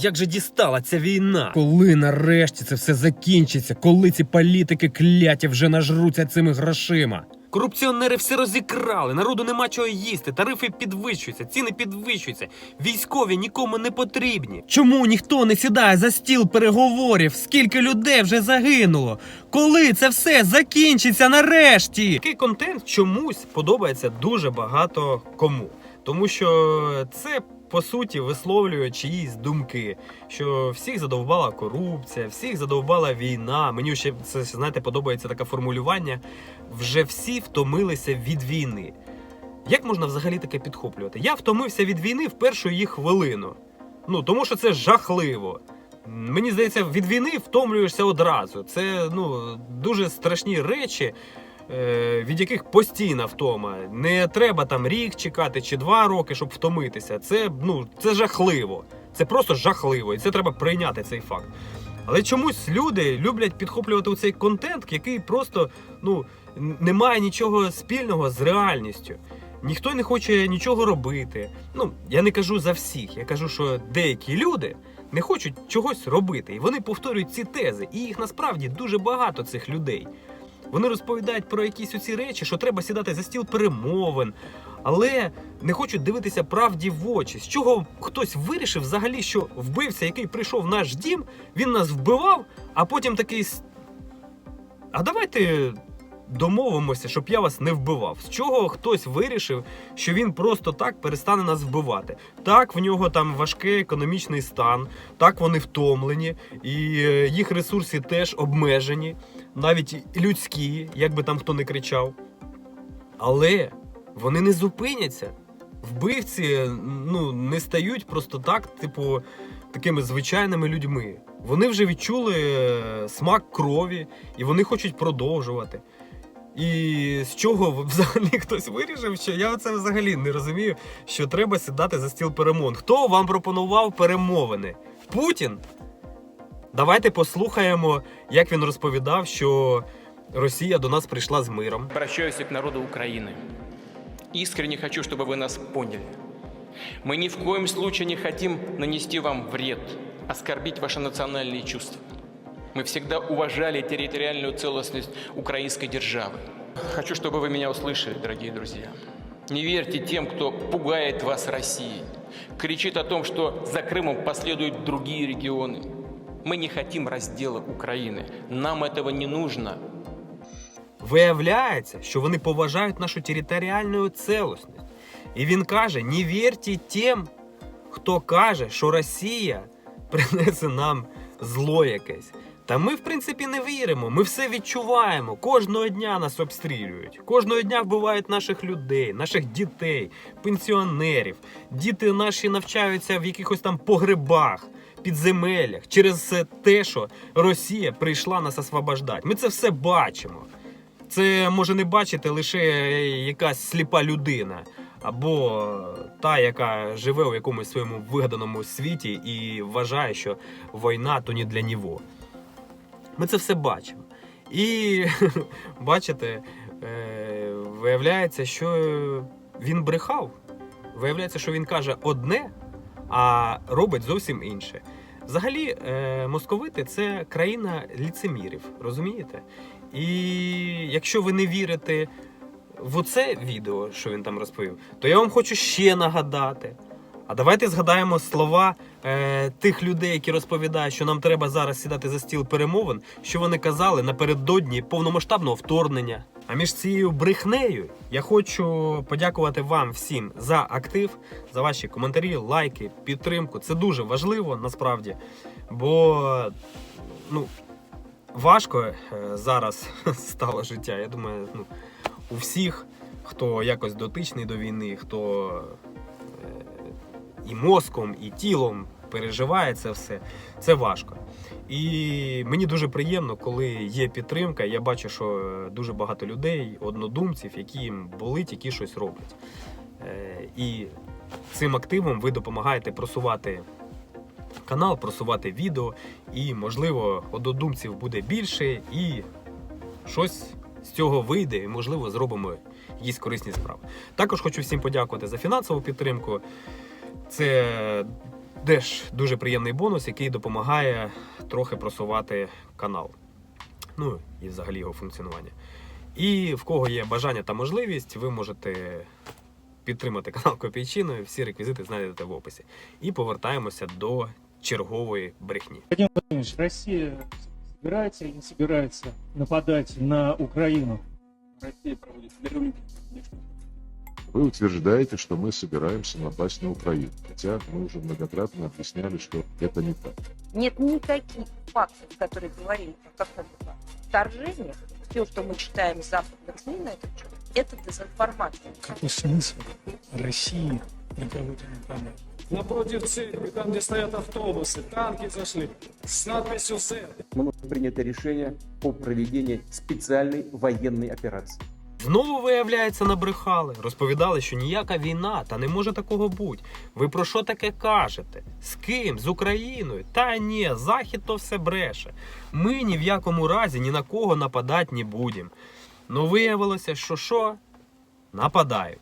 Як же дістала ця війна? Коли нарешті це все закінчиться? Коли ці політики кляті вже нажруться цими грошима? Корупціонери все розікрали, народу нема чого їсти, тарифи підвищуються, ціни підвищуються, військові нікому не потрібні. Чому ніхто не сідає за стіл переговорів? Скільки людей вже загинуло? Коли це все закінчиться нарешті? Такий контент чомусь подобається дуже багато кому. Тому що це по суті висловлює чиїсь думки, що всіх задовбала корупція, всіх задовбала війна. Мені ще це знаєте, подобається таке формулювання. Вже всі втомилися від війни. Як можна взагалі таке підхоплювати? Я втомився від війни в першу її хвилину. Ну тому що це жахливо. Мені здається, від війни втомлюєшся одразу. Це ну дуже страшні речі від яких постійна втома. Не треба там рік чекати чи два роки, щоб втомитися. Це ну це жахливо. Це просто жахливо, і це треба прийняти цей факт. Але чомусь люди люблять підхоплювати цей контент, який просто ну не має нічого спільного з реальністю. Ніхто не хоче нічого робити. Ну я не кажу за всіх. Я кажу, що деякі люди не хочуть чогось робити, і вони повторюють ці тези. І їх насправді дуже багато цих людей. Вони розповідають про якісь оці речі, що треба сідати за стіл перемовин, але не хочуть дивитися правді в очі. З чого хтось вирішив взагалі, що вбивця, який прийшов в наш дім, він нас вбивав, а потім такий. А давайте домовимося, щоб я вас не вбивав. З чого хтось вирішив, що він просто так перестане нас вбивати? Так, в нього там важкий економічний стан, так вони втомлені, і е, їх ресурси теж обмежені навіть людські, як би там хто не кричав. Але вони не зупиняться. Вбивці ну, не стають просто так, типу, такими звичайними людьми. Вони вже відчули е, смак крові, і вони хочуть продовжувати. І з чого взагалі хтось вирішив, що я це взагалі не розумію, що треба сідати за стіл перемовин. Хто вам пропонував перемовини? Путін? Давайте послухаємо, як він розповідав, що Росія до нас прийшла з миром. Обращаюсь к народу Украины. Искренне хочу, чтобы вы нас поняли. Мы ни в коем случае не хотим нанести вам вред, оскорбить ваши национальные чувства. Мы всегда уважали территориальную целостность украинской державы. Хочу, чтобы вы меня услышали, дорогие друзья. Не верьте тем, кто пугает вас Россией, кричит о том, что за Крымом последуют другие регионы. Мы не хотим раздела Украины. Нам этого не нужно. Виявляється, що вони поважають нашу територіальну цілісність. І він каже: не вірте тим, хто каже, що Росія принесе нам зло якесь. Та ми, в принципі, не віримо. Ми все відчуваємо. Кожного дня нас обстрілюють. Кожного дня вбивають наших людей, наших дітей, пенсіонерів. Діти наші навчаються в якихось там погребах, підземеллях через е, те, що Росія прийшла нас освобождати. Ми це все бачимо. Це може не бачити лише якась сліпа людина, або та, яка живе у якомусь своєму вигаданому світі і вважає, що війна то не для нього. Ми це все бачимо. І бачите, е, виявляється, що він брехав. Виявляється, що він каже одне, а робить зовсім інше. Взагалі, е, московити це країна ліцемірів, розумієте? І якщо ви не вірите в оце відео, що він там розповів, то я вам хочу ще нагадати. А давайте згадаємо слова е, тих людей, які розповідають, що нам треба зараз сідати за стіл перемовин, що вони казали напередодні повномасштабного вторгнення. А між цією брехнею я хочу подякувати вам всім за актив, за ваші коментарі, лайки, підтримку. Це дуже важливо насправді. Бо ну, важко е, зараз стало життя. Я думаю, ну, у всіх, хто якось дотичний до війни, хто і мозком, і тілом переживає це все, це важко. І мені дуже приємно, коли є підтримка. Я бачу, що дуже багато людей, однодумців, які їм болить, які щось роблять. Е, І цим активом ви допомагаєте просувати канал, просувати відео, і, можливо, однодумців буде більше, і щось з цього вийде, і, можливо, зробимо якісь корисні справи. Також хочу всім подякувати за фінансову підтримку. Це теж дуже приємний бонус, який допомагає трохи просувати канал. Ну і взагалі його функціонування. І в кого є бажання та можливість, ви можете підтримати канал Копійчиною. Всі реквізити знайдете в описі. І повертаємося до чергової брехні. Владимир Владимирович, Россия собирается или не собирается нападать на Украину? Россия проводит миролюбие. Вы утверждаете, что мы собираемся напасть на Украину, хотя мы уже многократно объясняли, что это не так. Нет никаких фактов, которые говорили о каком-то вторжении. Все, что мы читаем из западных СМИ на этот счет, это дезинформация. Какой смысл России на кого-то нападать? Напротив церкви, там, где стоят автобусы, танки зашли с надписью «З». мной принято решение о проведении специальной военной операции. Знову, виявляється, набрехали. Розповідали, що ніяка війна, та не може такого бути. Ви про що таке кажете? З ким? З Україною? Та ні, Захід то все бреше. Ми ні в якому разі ні на кого нападати не будемо. Ну виявилося, що що? Нападають.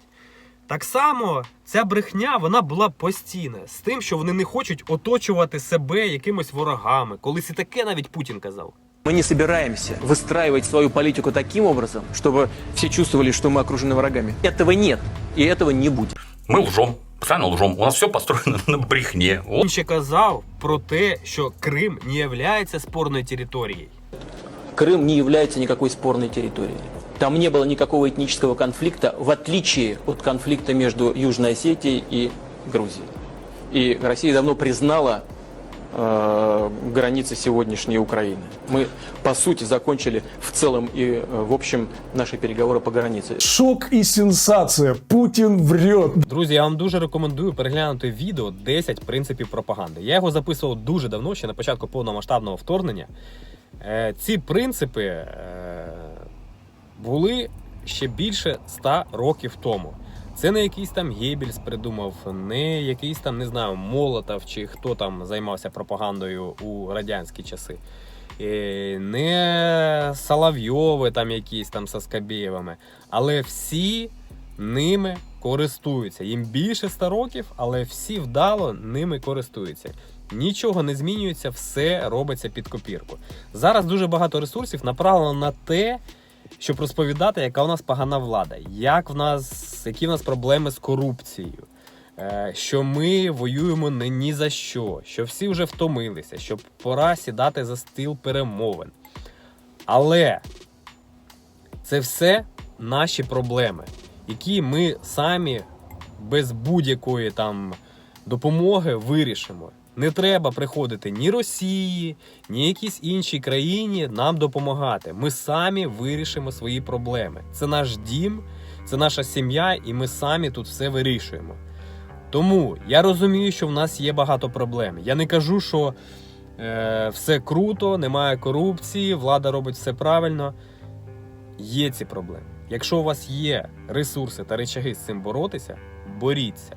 Так само ця брехня вона була постійна з тим, що вони не хочуть оточувати себе якимось ворогами. Колись і таке навіть Путін казав. Мы не собираемся выстраивать свою политику таким образом, чтобы все чувствовали, что мы окружены врагами. Этого нет, и этого не будет. Мы лжем, постоянно лжем. У нас все построено на брехне. Вот Він ще казав про те, що Крим не являється спорною територією. Крым не является никакой спорной территорией. Там не было никакого этнического конфликта, в отличие от конфликта между Южной Осетией и Грузией. И Россия давно признала э, границы сегодняшней Украины. Мы, по сути, закончили в целом и э, в общем наши переговоры по границе. Шок и сенсация. Путин врет. Друзі, я вам дуже рекомендую переглянути відео 10 принципів пропаганди. Я його записував дуже давно, ще на початку повномасштабного вторгнення. Е, Ці принципи е, були ще більше 100 років тому. Це не якийсь там Геббельс придумав, не якийсь там, не знаю, Молотов чи хто там займався пропагандою у радянські часи. Е, Не Соловйови там якісь там со Скабєєвими. Але всі ними користуються. Їм більше 100 років, але всі вдало ними користуються. Нічого не змінюється, все робиться під копірку. Зараз дуже багато ресурсів направлено на те, щоб розповідати, яка у нас погана влада, як в нас, які в нас проблеми з корупцією, е, що ми воюємо не ні за що, що всі вже втомилися, що пора сідати за стіл перемовин. Але це все наші проблеми, які ми самі без будь-якої там допомоги вирішимо. Не треба приходити ні Росії, ні якійсь іншій країні нам допомагати. Ми самі вирішимо свої проблеми. Це наш дім, це наша сім'я, і ми самі тут все вирішуємо. Тому я розумію, що в нас є багато проблем. Я не кажу, що е, все круто, немає корупції, влада робить все правильно. Є ці проблеми. Якщо у вас є ресурси та речаги з цим боротися, боріться.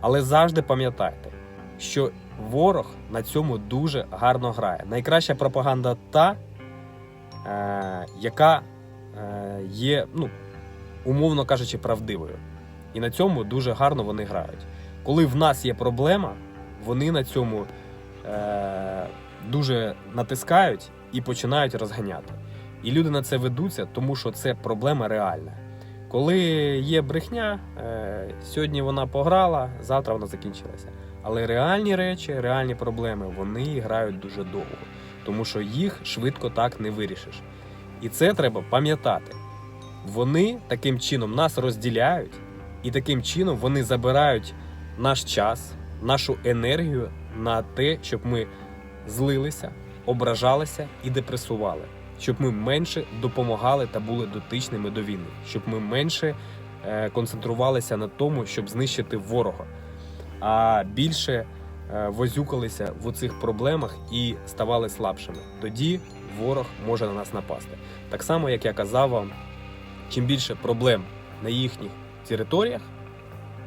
Але завжди пам'ятайте, що ворог на цьому дуже гарно грає. Найкраща пропаганда та, е, яка е, є, ну, умовно кажучи, правдивою. І на цьому дуже гарно вони грають. Коли в нас є проблема, вони на цьому е, дуже натискають і починають розганяти. І люди на це ведуться, тому що це проблема реальна. Коли є брехня, е, сьогодні вона пограла, завтра вона закінчилася. Але реальні речі, реальні проблеми, вони грають дуже довго, тому що їх швидко так не вирішиш. І це треба пам'ятати. Вони таким чином нас розділяють, і таким чином вони забирають наш час, нашу енергію на те, щоб ми злилися, ображалися і депресували, щоб ми менше допомагали та були дотичними до війни, щоб ми менше е, концентрувалися на тому, щоб знищити ворога, а більше е, возюкалися в оцих проблемах і ставали слабшими. Тоді ворог може на нас напасти. Так само, як я казав вам, чим більше проблем на їхніх територіях,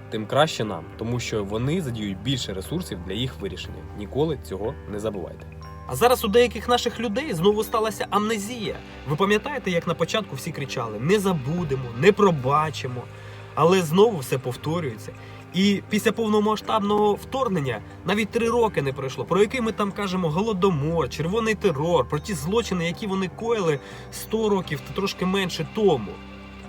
тим краще нам, тому що вони задіють більше ресурсів для їх вирішення. Ніколи цього не забувайте. А зараз у деяких наших людей знову сталася амнезія. Ви пам'ятаєте, як на початку всі кричали: не забудемо, не пробачимо. Але знову все повторюється. І після повномасштабного вторгнення навіть три роки не пройшло. Про який ми там кажемо голодомор, червоний терор, про ті злочини, які вони коїли 100 років та трошки менше тому.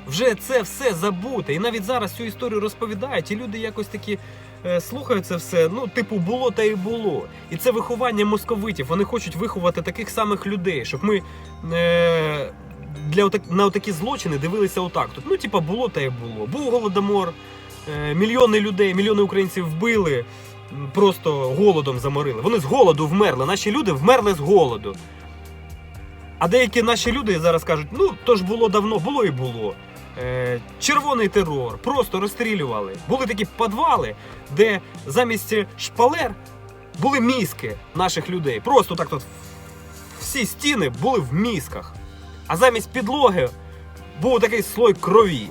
Вже це все забуте. І навіть зараз цю історію розповідають, і люди якось такі е, слухають це все. Ну, типу, було та й було. І це виховання московитів. Вони хочуть виховати таких самих людей, щоб ми. Е, для отак, на отакі злочини дивилися отак. Тут, ну, типа, було та й було. Був голодомор, е, мільйони людей, мільйони українців вбили, просто голодом заморили. Вони з голоду вмерли. Наші люди вмерли з голоду. А деякі наші люди зараз кажуть: ну то ж було давно, було і було. Е, червоний терор, просто розстрілювали. Були такі підвали, де замість шпалер були мізки наших людей. Просто так тут всі стіни були в мізках. А замість підлоги був такий слой крові.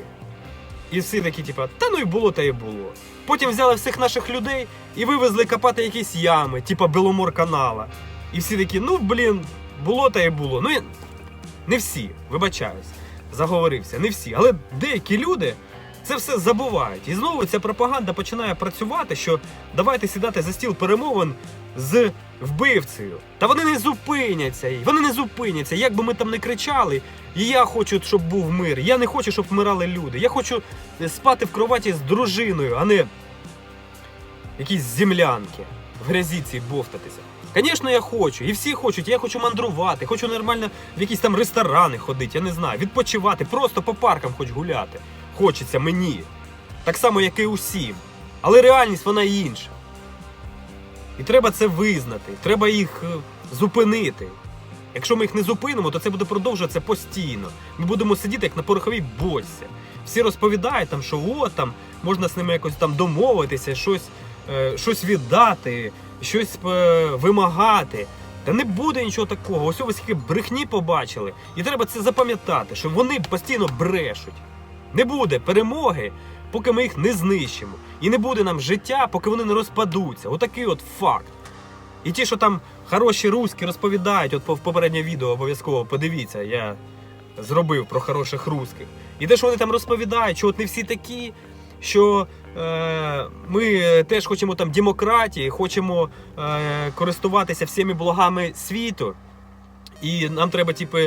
І всі такі, типа, та ну і було, та й було. Потім взяли всіх наших людей і вивезли копати якісь ями, типа Беломор канала. І всі такі, ну блін, було та й було. Ну не всі, вибачаюсь, заговорився, не всі. Але деякі люди це все забувають. І знову ця пропаганда починає працювати, що давайте сідати за стіл перемовин з вбивцею. Та вони не зупиняться. Вони не зупиняться. Як би ми там не кричали, і я хочу, щоб був мир. Я не хочу, щоб вмирали люди. Я хочу спати в кроваті з дружиною, а не якісь землянки в грязі цій бовтатися. Звісно, я хочу, і всі хочуть. Я хочу мандрувати, хочу нормально в якісь там ресторани ходити, я не знаю, відпочивати, просто по паркам хоч гуляти. Хочеться мені. Так само, як і усім. Але реальність вона інша. І треба це визнати, треба їх е, зупинити. Якщо ми їх не зупинимо, то це буде продовжуватися постійно. Ми будемо сидіти як на пороховій бочці. Всі розповідають, там, що от там можна з ними якось там домовитися, щось, е, щось віддати, щось е, вимагати. Та не буде нічого такого. Ось ось скільки брехні побачили. І треба це запам'ятати, що вони постійно брешуть. Не буде перемоги, поки ми їх не знищимо. І не буде нам життя, поки вони не розпадуться. Отакий от факт. І ті, що там хороші руські розповідають, от в попереднє відео обов'язково подивіться, я зробив про хороших русських. І те, що вони там розповідають, що от не всі такі, що е, ми теж хочемо там демократії, хочемо е, користуватися всіми благами світу. І нам треба, типу,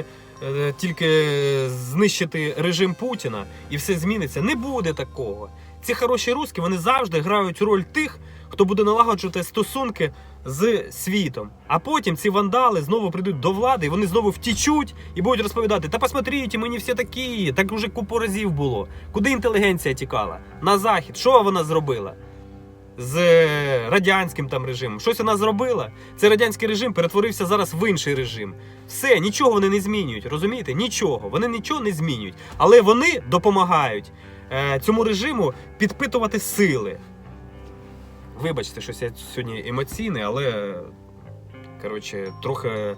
тільки знищити режим Путіна, і все зміниться. Не буде такого. Ці хороші русські вони завжди грають роль тих, хто буде налагоджувати стосунки з світом. А потім ці вандали знову прийдуть до влади, і вони знову втічуть і будуть розповідати: та посмотрите, ми не всі такі. Так уже купу разів було. Куди інтелігенція тікала? На захід. Що вона зробила? З е, радянським там режимом. Щось вона зробила. Цей радянський режим перетворився зараз в інший режим. Все, нічого вони не змінюють. Розумієте? Нічого. Вони нічого не змінюють. Але вони допомагають е, цьому режиму підпитувати сили. Вибачте, щось я сьогодні емоційний, але коротше, трохи е,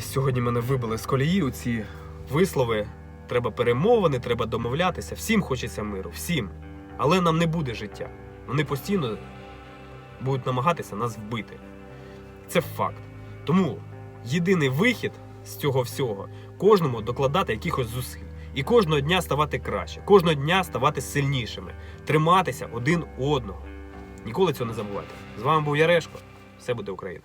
сьогодні мене вибили з колії у ці вислови. Треба перемовини, треба домовлятися. Всім хочеться миру, всім. Але нам не буде життя. Вони постійно будуть намагатися нас вбити. Це факт. Тому єдиний вихід з цього всього кожному докладати якихось зусиль. І кожного дня ставати краще, кожного дня ставати сильнішими, триматися один одного. Ніколи цього не забувайте. З вами був Ярешко. Все буде Україна.